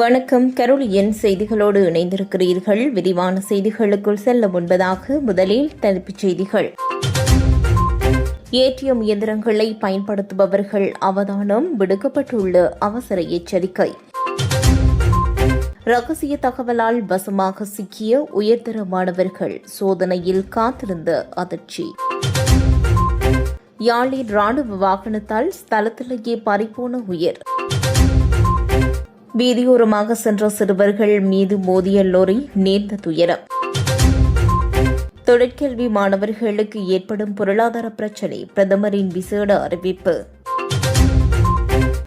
வணக்கம். கரோலியன் செய்திகளோடு இணைந்திருக்கிறீர்கள். விரிவான செய்திகளுக்குள் செல்ல முன்பதாக முதலில் தலைப்புச் செய்திகள். ஏடிஎம் இயந்திரங்களை பயன்படுத்துபவர்கள் அவதானம் விடுக்கப்பட்டுள்ள அவசர எச்சரிக்கை. ரகசிய தகவலால் வசமாக சிக்கிய உயர்தர மாணவர்கள் சோதனையில் காத்திருந்த அதிர்ச்சி. யாழில் ராணுவ வாகனத்தால் ஸ்தலத்திலேயே பறிபோன உயிர். வீதியோரமாக சென்ற சிறுவர்கள் மீது மோதிய லோரி நேர்ந்த துயரம். தொழிற்கல்வி மாணவர்களுக்கு ஏற்படும் பொருளாதார பிரச்சினை பிரதமரின் விசேட அறிவிப்பு.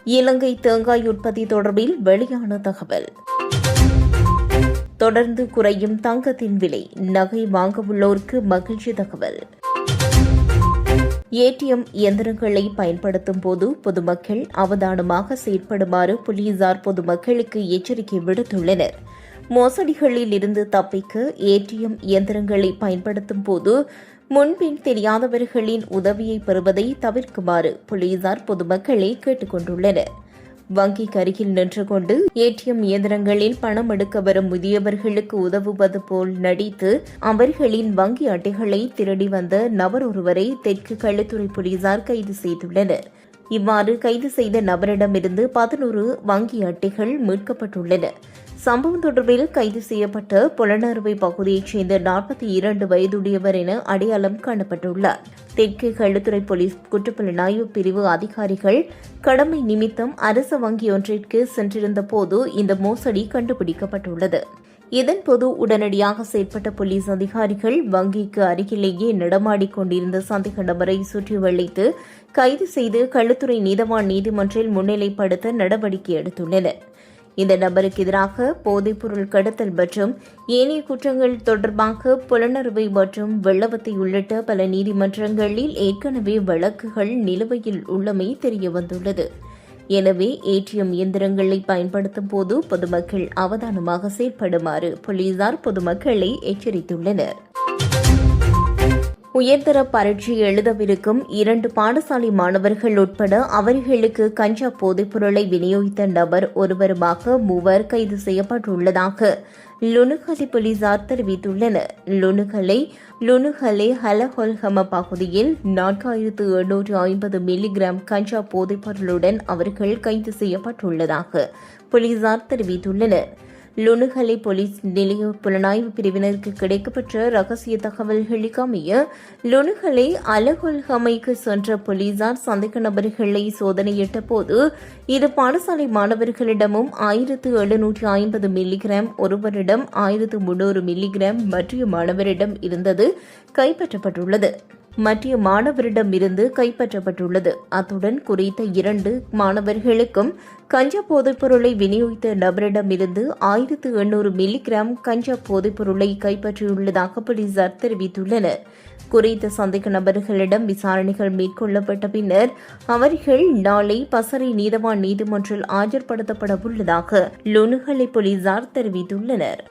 இலங்கை தேங்காய் உற்பத்தி தொடர்பில் வெளியான தகவல். தொடர்ந்து குறையும் தங்கத்தின் விலை நகை வாங்கவுள்ளோருக்கு மகிழ்ச்சி தகவல். ஏடிஎம் இயந்திரங்களை பயன்படுத்தும் போது பொதுமக்கள் அவதானமாக செயற்படுமாறு போலீசார் பொதுமக்களுக்கு எச்சரிக்கை விடுத்துள்ளனர். மோசடிகளில் இருந்து தப்பிக்க ஏடிஎம் இயந்திரங்களை பயன்படுத்தும் போது முன்பின் தெரியாதவர்களின் உதவியை பெறுவதை தவிர்க்குமாறு போலீசார் பொதுமக்களை கேட்டுக்கொண்டுள்ளனர். வங்கிக்கு அருகில் நின்று கொண்டு ஏடிஎம் இயந்திரங்களில் பணம் எடுக்க வரும் முதியவர்களுக்கு உதவுவது போல் நடித்து அவர்களின் வங்கி அட்டைகளை திருடி வந்த நபர் ஒருவரை தெற்கு களுத்துறை போலீசார் கைது செய்துள்ளனர். இவ்வாறு கைது செய்த நபரிடமிருந்து பதினோரு வங்கி அட்டைகள் மீட்கப்பட்டுள்ளன. சம்பவம் தொடர்பில் கைது செய்யப்பட்ட புலனறுவை பகுதியைச் சேர்ந்த நாற்பத்தி இரண்டு வயதுடையவர் என அடையாளம் காணப்பட்டுள்ளார். தெற்கு களுத்துறை போலீஸ் குற்றப்புலனாய்வு பிரிவு அதிகாரிகள் கடமை நிமித்தம் அரசு வங்கி ஒன்றிற்கு சென்றிருந்த போது இந்த மோசடி கண்டுபிடிக்கப்பட்டுள்ளது. இதன்போது உடனடியாக செயற்பட்ட போலீஸ் அதிகாரிகள் வங்கிக்கு அருகிலேயே நடமாடிக் கொண்டிருந்த சந்தேக நபரை சுற்றி வளைத்து கைது செய்து களுத்துறை நீதவான் நீதிமன்றில் முன்னிலைப்படுத்த நடவடிக்கை எடுத்துள்ளனா் இந்த நபருக்கு எதிராக போதைப்பொருள் கடத்தல் மற்றும் ஏனைய குற்றங்கள் தொடர்பாக புலனறுவை மற்றும் வெள்ளவத்தை உள்ளிட்ட பல நீதிமன்றங்களில் ஏற்கனவே வழக்குகள் நிலுவையில் உள்ளமை தெரியவந்துள்ளது எனவே ஏடிஎம் இயந்திரங்களை பயன்படுத்தும் போது பொதுமக்கள் அவதானமாக செயற்படுமாறு போலீசார் பொதுமக்களை எச்சரித்துள்ளனர். உயர்தர பரீட்சை எழுதவிருக்கும் இரண்டு பாடசாலை மாணவர்கள் உட்பட அவர்களுக்கு கஞ்சா போதைப்பொருளை விநியோகித்த நபர் ஒருவருமாக மூவர் கைது செய்யப்பட்டுள்ளதாக லுணுகலை போலீசார் தெரிவித்துள்ளனர். லுணுகலை லுணுகலை ஹலஹொல்ஹம பகுதியில் நான்காயிரத்து எண்ணூற்று ஐம்பது மில்லிகிராம் கஞ்சா போதைப்பொருளுடன் அவர்கள் கைது செய்யப்பட்டுள்ளதாக போலீசார் தெரிவித்துள்ளனர். லுணுகலை போலீஸ் நிலைய புலனாய்வு பிரிவினருக்கு கிடைக்கப்பெற்ற ரகசிய தகவல்களுக்கு அமைய லுணுகலை அலகொல்கமைக்கு சென்ற போலீசார் சந்தேக நபர்களை சோதனையிட்ட போது இரு பாடசாலை மாணவர்களிடமும் ஆயிரத்து எழுநூற்றி ஐம்பது மில்லிகிராம் ஒருவரிடம் ஆயிரத்து முன்னூறு மில்லிகிராம் மற்ற மாணவரிடம் இருந்தது கைப்பற்றப்பட்டுள்ளது. மத்திய மாணவரிடமிருந்து கைப்பற்றப்பட்டுள்ளது. அத்துடன் குறித்த இரண்டு மாணவர்களுக்கும் கஞ்சா போதைப்பொருளை விநியோகித்த நபரிடமிருந்து ஆயிரத்து எண்ணூறு மில்லிகிராம் கஞ்சா போதைப்பொருளை கைப்பற்றியுள்ளதாக போலீசார் தெரிவித்துள்ளனர். குறித்த சந்தேக நபர்களிடம் விசாரணைகள் மேற்கொள்ளப்பட்ட பின்னர் அவர்கள் நாளை பசறை நீதவான் நீதிமன்றில் ஆஜர்படுத்தப்பட உள்ளதாக லுணுகலை போலீசார் தெரிவித்துள்ளனர்.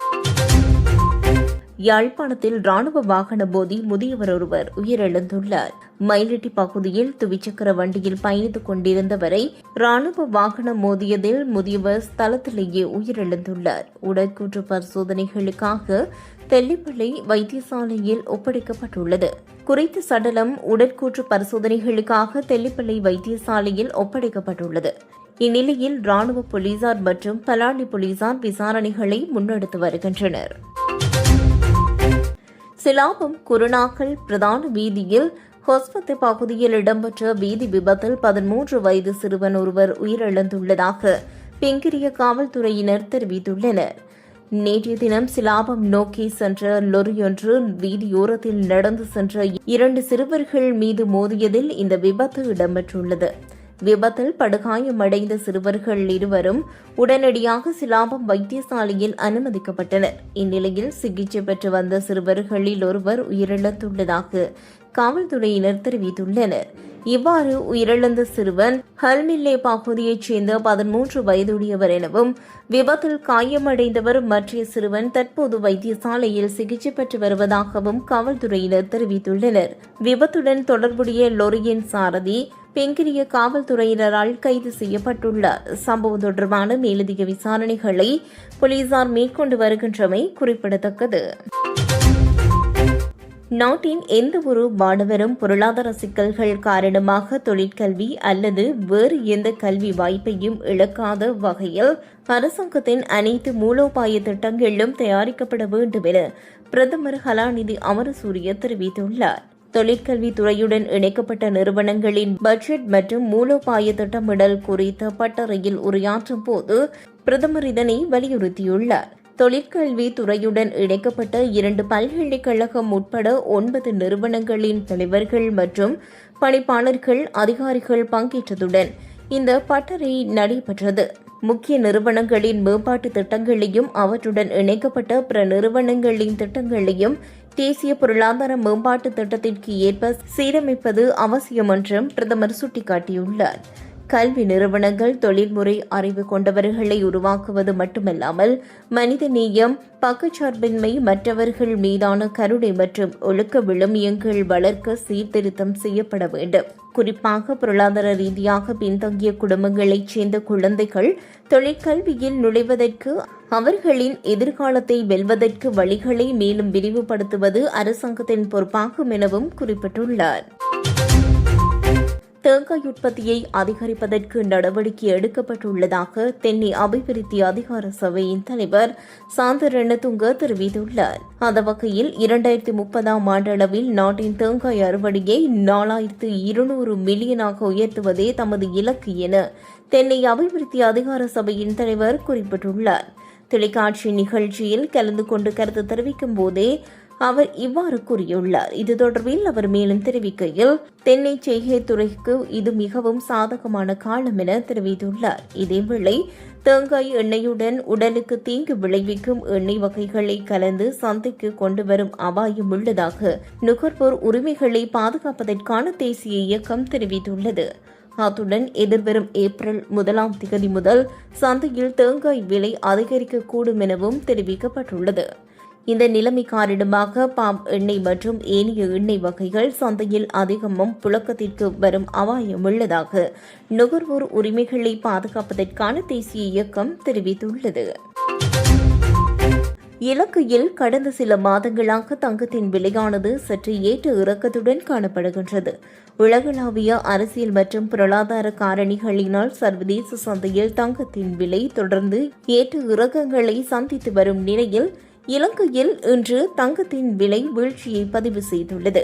யாழ்ப்பாணத்தில் ராணுவ வாகன போதி முதியவர் ஒருவர் உயிரிழந்துள்ளார். மயிலட்டி பகுதியில் துவிச்சக்கர வண்டியில் பயணித்துக் கொண்டிருந்தவரை ராணுவ வாகனம் மோதியதில் முதியவர் ஸ்தலத்திலேயே உயிரிழந்துள்ளார். உடற்கூற்று பரிசோதனைகளுக்காக தெல்லிப்பள்ளி வைத்தியசாலையில் ஒப்படைக்கப்பட்டுள்ளது. குறித்த சடலம் உடற்கூற்று பரிசோதனைகளுக்காக தெல்லிப்பள்ளி வைத்தியசாலையில் ஒப்படைக்கப்பட்டுள்ளது. இந்நிலையில் ராணுவ போலீசார் மற்றும் பலாலி போலீசார் விசாரணைகளை முன்னெடுத்து வருகின்றனர். சிலாபம் குருநாக்கல் பிரதான வீதியில் ஹொஸ்பத்து பகுதியில் இடம்பெற்ற வீதி விபத்தில் பதிமூன்று வயது சிறுவன் ஒருவர் உயிரிழந்துள்ளதாக பிங்கிரிய காவல்துறையினர் தெரிவித்துள்ளனர். நேற்றைய தினம் சிலாபம் நோக்கி சென்ற லொரியொன்று வீதியோரத்தில் நடந்து சென்ற இரண்டு சிறுவர்கள் மீது மோதியதில் இந்த விபத்து இடம்பெற்றுள்ளது. விபத்தில் படுகாயமடைந்த சிறுவர்கள் இருவரும் உடனடியாக சிலாபம் வைத்தியசாலையில் அனுமதிக்கப்பட்டனர். இந்நிலையில் சிகிச்சை பெற்று வந்த சிறுவர்களில் ஒருவர் உயிரிழந்துள்ளதாக காவல்துறையினர் தெரிவித்துள்ளனர். இவ்வாறு உயிரிழந்த சிறுவன் ஹல்மில்லே பகுதியைச் சேர்ந்த பதிமூன்று வயதுடையவர் எனவும் விபத்தில் காயமடைந்தவர் மற்ற சிறுவன் தற்போது வைத்தியசாலையில் சிகிச்சை பெற்று வருவதாகவும் காவல்துறையினர் தெரிவித்துள்ளனர். விபத்துடன் தொடர்புடைய லொரியின் சாரதி பெங்கிரிய காவல்துறையினரால் கைது செய்யப்பட்டுள்ளார். சம்பவம் தொடர்பான மேலதிக விசாரணைகளை போலீசார் மேற்கொண்டு வருகின்றமை குறிப்பிடத்தக்கது. நாட்டின் எந்த ஒரு மாணவரும் பொருளாதார சிக்கல்கள் காரணமாக தொழிற்கல்வி அல்லது வேறு எந்த கல்வி வாய்ப்பையும் இழக்காத வகையில் அரசாங்கத்தின் அனைத்து மூலோபாய திட்டங்களும் தயாரிக்கப்பட வேண்டும் என பிரதமர் கலாநிதி அமரசூரிய தெரிவித்துள்ளார். தொழிற்கல்வி துறையுடன் இணைக்கப்பட்ட நிறுவனங்களின் பட்ஜெட் மற்றும் மூலோபாய திட்டமிடல் குறித்த பட்டறையில் உரையாற்றும் போது பிரதமர் இதனை வலியுறுத்தியுள்ளார். தொழிற்கல்வி துறையுடன் இணைக்கப்பட்ட இரண்டு பல்கலைக்கழகம் உட்பட ஒன்பது நிறுவனங்களின் தலைவர்கள் மற்றும் பணிப்பாளர்கள் அதிகாரிகள் பங்கேற்றதுடன் இந்த பட்டறை நடைபெற்றது. முக்கிய நிறுவனங்களின் மேம்பாட்டு திட்டங்களையும் அவற்றுடன் இணைக்கப்பட்ட பிற நிறுவனங்களின் திட்டங்களையும் தேசிய பொருளாதார மேம்பாட்டு திட்டத்திற்கு ஏற்ப சீரமைப்பது அவசியம் என்றும் பிரதமர் சுட்டிக்காட்டியுள்ளார். கல்வி நிறுவனங்கள் தொழில்முறை அறிவு கொண்டவர்களை உருவாக்குவது மட்டுமல்லாமல் மனித நேயம் பக்கச்சார்பின்மை மற்றவர்கள் மீதான கருணை மற்றும் ஒழுக்க விழுமியங்கள் வளர்க்க சீர்திருத்தம் செய்யப்பட வேண்டும். குறிப்பாக பொருளாதார ரீதியாக பின்தங்கிய குடும்பங்களைச் சேர்ந்த குழந்தைகள் தொழிற்கல்வியில் நுழைவதற்கு அவர்களின் எதிர்காலத்தை வெல்வதற்கு வழிகளை மேலும் விரிவுபடுத்துவது அரசாங்கத்தின் பொறுப்பாகும் எனவும் குறிப்பிட்டுள்ளார். தேங்காய் உற்பத்தியை அதிகரிப்பதற்கு நடவடிக்கை எடுக்கப்பட்டுள்ளதாக தென்னை அபிவிருத்தி அதிகார சபையின் தலைவர் சாந்தரணதுங்க தெரிவித்துள்ளார். அந்த வகையில் இரண்டாயிரத்தி முப்பதாம் ஆண்டளவில் நாட்டின் தேங்காய் அறுவடையை நாலாயிரத்து இருநூறு மில்லியனாக உயர்த்துவதே தமது இலக்கு என தென்னை அபிவிருத்தி அதிகார சபையின் தலைவர் குறிப்பிட்டுள்ளார். தொலைக்காட்சி நிகழ்ச்சியில் கலந்து கொண்டு கருத்து தெரிவிக்கும் போதே அவர் இவ்வாறு கூறியுள்ளார். இது தொடர்பில் அவர் மேலும் தெரிவிக்கையில் தென்னை செய்கை துறைக்கு இது மிகவும் சாதகமான காலம் என தெரிவித்துள்ளார். இதேவேளை தேங்காய் எண்ணெயுடன் உடலுக்கு தீங்கு விளைவிக்கும் எண்ணெய் வகைகளை கலந்து சந்தைக்கு கொண்டு வரும் அபாயம் உள்ளதாக நுகர்வோர் உரிமைகளை பாதுகாப்பதற்கான தேசிய இயக்கம் தெரிவித்துள்ளது. அத்துடன் எதிர்வரும் ஏப்ரல் முதலாம் திகதி முதல் சந்தையில் தேங்காய் விலை அதிகரிக்கக்கூடும் எனவும் தெரிவிக்கப்பட்டுள்ளது. இந்த நிலைமை காரணமாக பாம் எண்ணெய் மற்றும் ஏனைய எண்ணெய் வகைகள் சந்தையில் அதிகமும் புழக்கத்திற்கு வரும் அபாயம் உள்ளதாக நுகர்வோர் உரிமைகளை பாதுகாப்பதற்கான தேசிய இயக்கம் தெரிவித்துள்ளது. இலக்கையில் கடந்த சில மாதங்களாக தங்கத்தின் விலையானது சற்று ஏற்ற இறக்கத்துடன் காணப்படுகின்றது. உலகளாவிய அரசியல் மற்றும் பொருளாதார காரணிகளினால் சர்வதேச சந்தையில் தங்கத்தின் விலை தொடர்ந்து ஏற்ற இறக்கங்களை சந்தித்து வரும் நிலையில் இலங்கையில் இன்று தங்கத்தின் விலை வீழ்ச்சியை பதிவு செய்துள்ளது.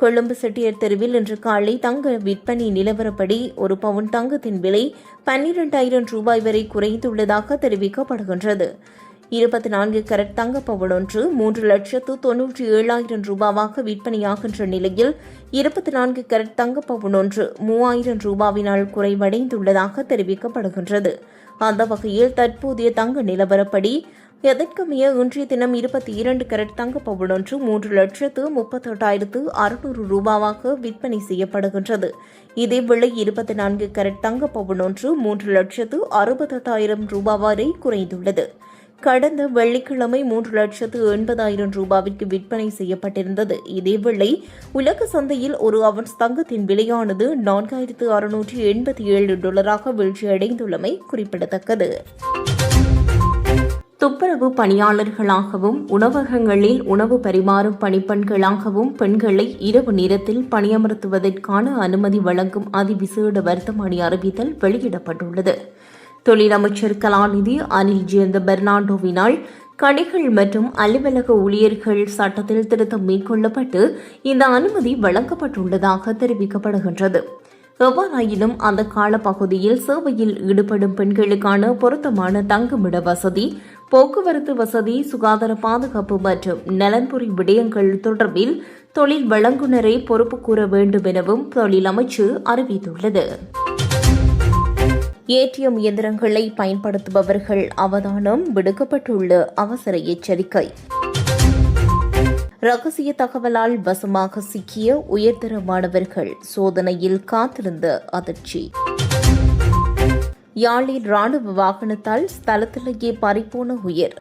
கொழும்பு செட்டியர் தெருவில் இன்று காலை தங்க விற்பனை நிலவரப்படி ஒரு பவுன் தங்கத்தின் விலை பன்னிரண்டாயிரம் ரூபாய் வரை குறைந்துள்ளதாக தெரிவிக்கப்படுகின்றது. இருபத்தி நான்கு கரட் தங்க பவுன் ஒன்று மூன்று லட்சத்து தொன்னூற்றி ஏழாயிரம் ரூபாவாக விற்பனையாகின்ற நிலையில் இருபத்தி நான்கு கரட் தங்க பவுன் ஒன்று மூவாயிரம் ரூபாவினால் குறைவடைந்துள்ளதாக தெரிவிக்கப்படுகின்றது. அந்த வகையில் தற்போதைய தங்க நிலவரப்படி எதற்குமைய இன்றைய தினம் இருபத்தி இரண்டு கரட் தங்க பவுன் ஒன்று மூன்று லட்சத்து முப்பத்தெட்டாயிரத்து அறுநூறு ரூபாவாக விற்பனை செய்யப்படுகின்றது. இதேவேளை இருபத்தி நான்கு கரட் தங்க பவுன் ஒன்று மூன்று லட்சத்து அறுபத்தெட்டாயிரம் ரூபாய் வரை குறைந்துள்ளது. கடந்த வெள்ளிக்கிழமை மூன்று லட்சத்து எண்பதாயிரம் ரூபாவிற்கு விற்பனை செய்யப்பட்டிருந்தது. இதேவேளை உலக சந்தையில் ஒரு அவன்ஸ் தங்கத்தின் விலையானது நான்காயிரத்து அறுநூற்றி எண்பத்தி ஏழு டாலராக வீழ்ச்சியடைந்துள்ளமை குறிப்பிடத்தக்கது. துப்புரவு பணியாளர்களாகவும் உணவகங்களில் உணவு பரிமாறும் பணிப்பெண்களாகவும் பெண்களை இரவு நேரத்தில் பணியமர்த்துவதற்கான அனுமதி வழங்கும் அதிவிசேட வர்த்தமானி அறிவித்தல் வெளியிடப்பட்டுள்ளது. தொழிலமைச்சர் கலாநிதி அனில் ஜெயந்த பெர்னாண்டோவினால் கடைகள் மற்றும் அலுவலக ஊழியர்கள் சட்டத்தில் திருத்தம் மேற்கொள்ளப்பட்டு இந்த அனுமதி வழங்கப்பட்டுள்ளதாக தெரிவிக்கப்படுகின்றது. எவ்வாறாயினும் அந்த காலப்பகுதியில் சேவையில் ஈடுபடும் பெண்களுக்கான பொருத்தமான தங்குமிட வசதி போக்குவரத்து வசதி சுகாதார பாதுகாப்பு மற்றும் நலன்புரி விடயங்கள் தொடர்பில் தொழில் வழங்குனரை பொறுப்பு கூற வேண்டும் எனவும் தொழில் அமைச்சு அறிவித்துள்ளது. ஏடிஎம் இயந்திரங்களை பயன்படுத்துபவர்கள் அவதானம் விடுக்கப்பட்டுள்ள அவசர எச்சரிக்கை. ரகசிய தகவலால் வசமாக சிக்கிய உயர்தர மாணவர்கள் சோதனையில் காத்திருந்த அதிர்ச்சி. யாழில் ராணுவ வாகனத்தால் ஸ்தலத்திலேயே பறிப்போன உயிர்.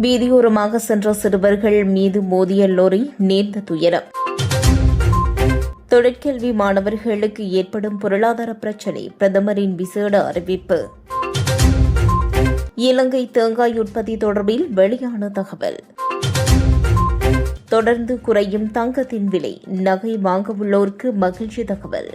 வீதியோரமாக சென்ற சிறுவர்கள் மீது மோதிய லோரி நேர்ந்த துயரம். தொழிற்கல்வி மாணவர்களுக்கு ஏற்படும் பொருளாதார பிரச்சினை பிரதமரின் விசேட அறிவிப்பு. இலங்கை தேங்காய் உற்பத்தி தொடர்பில் வெளியான தகவல். தொடர்ந்து குறையும் தங்கத்தின் விலை நகை வாங்கவுள்ளோருக்கு மகிழ்ச்சி தகவல்.